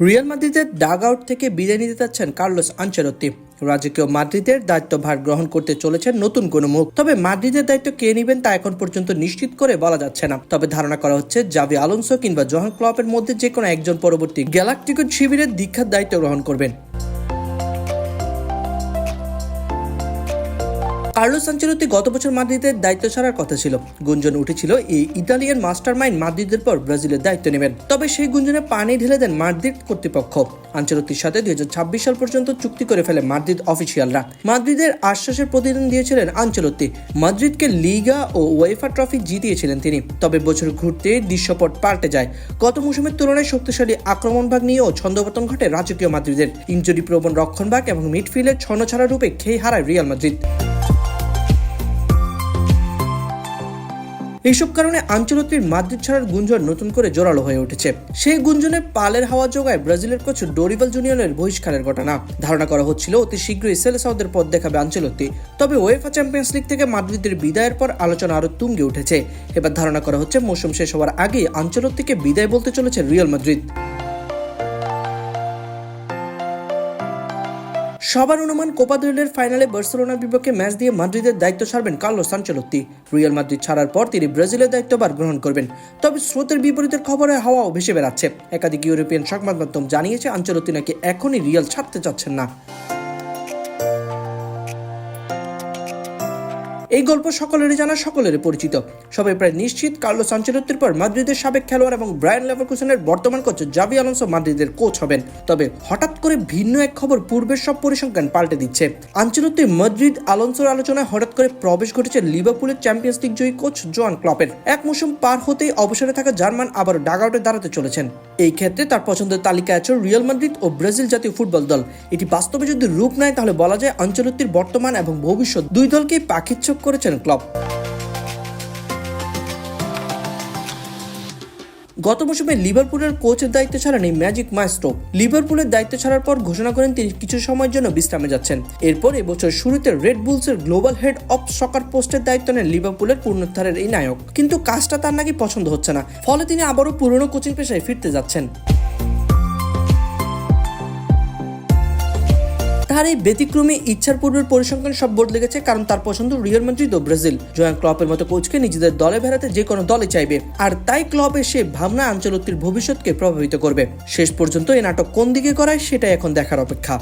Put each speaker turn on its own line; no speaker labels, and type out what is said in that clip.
Real মাদ্রিদের dug out থেকে বিদায় নিতে যাচ্ছেন কার্লোস আঞ্চলত্তি রাজকীয় মাদ্রিদের দায়িত্বভার গ্রহণ করতে চলেছেন নতুন কোনো মুখ তবে মাদ্রিদের দায়িত্ব কে নেবেন তা এখন পর্যন্ত নিশ্চিত করে বলা যাচ্ছে না। তবে ধারণা করা হচ্ছে জাভি আলোনসো কিংবা জহান ক্লপের মধ্যে যে কোনো একজন পরবর্তী গ্যালাকটিকো শিবিরের দীক্ষার দায়িত্ব গ্রহণ করবেন। কার্লোস আঞ্চেলত্তি গত বছর মাদ্রিদের দায়িত্ব ছাড়ার কথা ছিল। গুঞ্জন উঠেছিল, এই ইতালিয়ান মাস্টার মাইন্ড মাদ্রিদের পর ব্রাজিলের দায়িত্ব নেবেন। তবে সেই গুঞ্জনে পানি ঢেলে দেন মাদ্রিদ কর্তৃপক্ষ। আঞ্চলত্তির সাথে দুই হাজার ছাব্বিশ সাল পর্যন্ত চুক্তি করে ফেলে মাদ্রিদ অফিসিয়ালরা। মাদ্রিদের আশ্বাসের প্রতিদিন দিয়েছিলেন আঞ্চলতি মাদ্রিদকে লিগা ও ওয়েফা ট্রফি জিতিয়েছিলেন তিনি। তবে বছর ঘুরতে দৃশ্যপট পাল্টে যায়। গত মৌসুমের তুলনায় শক্তিশালী আক্রমণ ভাগ নিয়েও ছন্দপতন ঘটে রাজকীয় মাদ্রিদের। ইঞ্জুরি প্রবণ রক্ষণভাগ এবং মিডফিল্ডের ছনছাড়া রূপে খেয়ে হারায় রিয়াল মাদ্রিদ। এইসব কারণে আঞ্চলতির মাদ্রিদ ছাড়ার গুঞ্জন নতুন করে জোরালো হয়ে উঠেছে। সেই গুঞ্জনে পালের হাওয়া যোগায় ব্রাজিলের কোচ ডোরিভাল জুনিয়রের বহিষ্কারের ঘটনা। ধারণা করা হচ্ছিল, অতি শীঘ্রই সেলেসাউদের পথ দেখাবে আঞ্চলতি তবে ওয়েফা চ্যাম্পিয়ন্স লিগ থেকে মাদ্রিদের বিদায়ের পর আলোচনা আরও তুঙ্গে উঠেছে। এবার ধারণা করা হচ্ছে, মৌসুম শেষ হওয়ার আগেই আঞ্চলতিকে বিদায় বলতে চলেছে রিয়াল মাদ্রিদ। সবার অনুমান, কোপা দুইলের ফাইনালে বার্সেলোনার বিপক্ষে ম্যাচ দিয়ে মাদ্রিদের দায়িত্ব ছাড়বেন কার্লোস সাঞ্চলত্তি রিয়াল মাদ্রিদ ছাড়ার পর তিনি ব্রাজিলের দায়িত্বভার গ্রহণ করবেন। তবে স্রোতের বিপরীতের খবরে হাওয়াও ভেসে বেড়াচ্ছে। একাধিক ইউরোপিয়ান সংবাদ মাধ্যম জানিয়েছে আঞ্চলত্তি নাকি এখনই রিয়াল ছাড়তে চাচ্ছেন না। এই গল্প সকলেরই জানা, সকলেরই পরিচিত। সবাই প্রায় নিশ্চিত কার্লোস আঞ্চলত্তির পর মাদ্রিদের সাবেক খেলোয়াড় এবং ব্রায়ান লেভারকুসেনের বর্তমান কোচ জাভি আলোনসো মাদ্রিদের কোচ হবেন। তবে হঠাৎ করে ভিন্ন এক খবর পূর্বের সব পরিসংখ্যান পাল্টে দিচ্ছে। আঞ্চলত্তি মাদ্রিদ আলোনসোর আলোচনায় হঠাৎ করে প্রবেশ ঘটেছে লিভারপুলের চ্যাম্পিয়ন্স লিগ জয়ী কোচ জোয়ান ক্লপের। এক মৌসুম পার হতেই অবসরে থাকা জার্মান আবার ডাগ আউটে দাঁড়াতে চলেছেন। এই ক্ষেত্রে তার পছন্দের তালিকায় আছে রিয়াল মাদ্রিদ ও ব্রাজিল জাতীয় ফুটবল দল। এটি বাস্তবে যদি রূপ নেয়, তাহলে বলা যায় আঞ্চলত্তির বর্তমান এবং ভবিষ্যৎ দুই দলকেই পাখিচ্ছক করেছেন ক্লব। গত মৌসুমে লিভারপুলের কোচের দায়িত্ব ছাড়েন ম্যাজিক মাইস্ট্রো লিভারপুলের দায়িত্ব ছাড়ার পর ঘোষণা করেন তিনি কিছু সময়ের জন্য বিশ্রামে যাচ্ছেন। এরপর এবছর শুরুতে রেড বুলসের গ্লোবাল হেড অফ সকার পোস্টের দায়িত্ব নেন লিভারপুলের পূর্ণোদ্ধারের এই নায়ক। কিন্তু কাজটা তার নাকি পছন্দ হচ্ছে না। ফলে তিনি আবারও পুরনো কোচিং পেশায় ফিরতে যাচ্ছেন। তার এই ব্যতিক্রমী ইচ্ছার পূর্বের পরিসংখ্যান সব বদলে গেছে, কারণ তার পছন্দ রিয়াল মাদ্রিদ ও ব্রাজিল। জয়ান ক্লপের মতো কোচকে নিজেদের দলে ভেড়াতে যে কোনো দলে চাইবে, আর তাই ক্লবে সে ভাবনা আঞ্চলত্তির ভবিষ্যৎকে প্রভাবিত করবে। শেষ পর্যন্ত এই নাটক কোন দিকে করায় সেটাই এখন দেখার অপেক্ষা।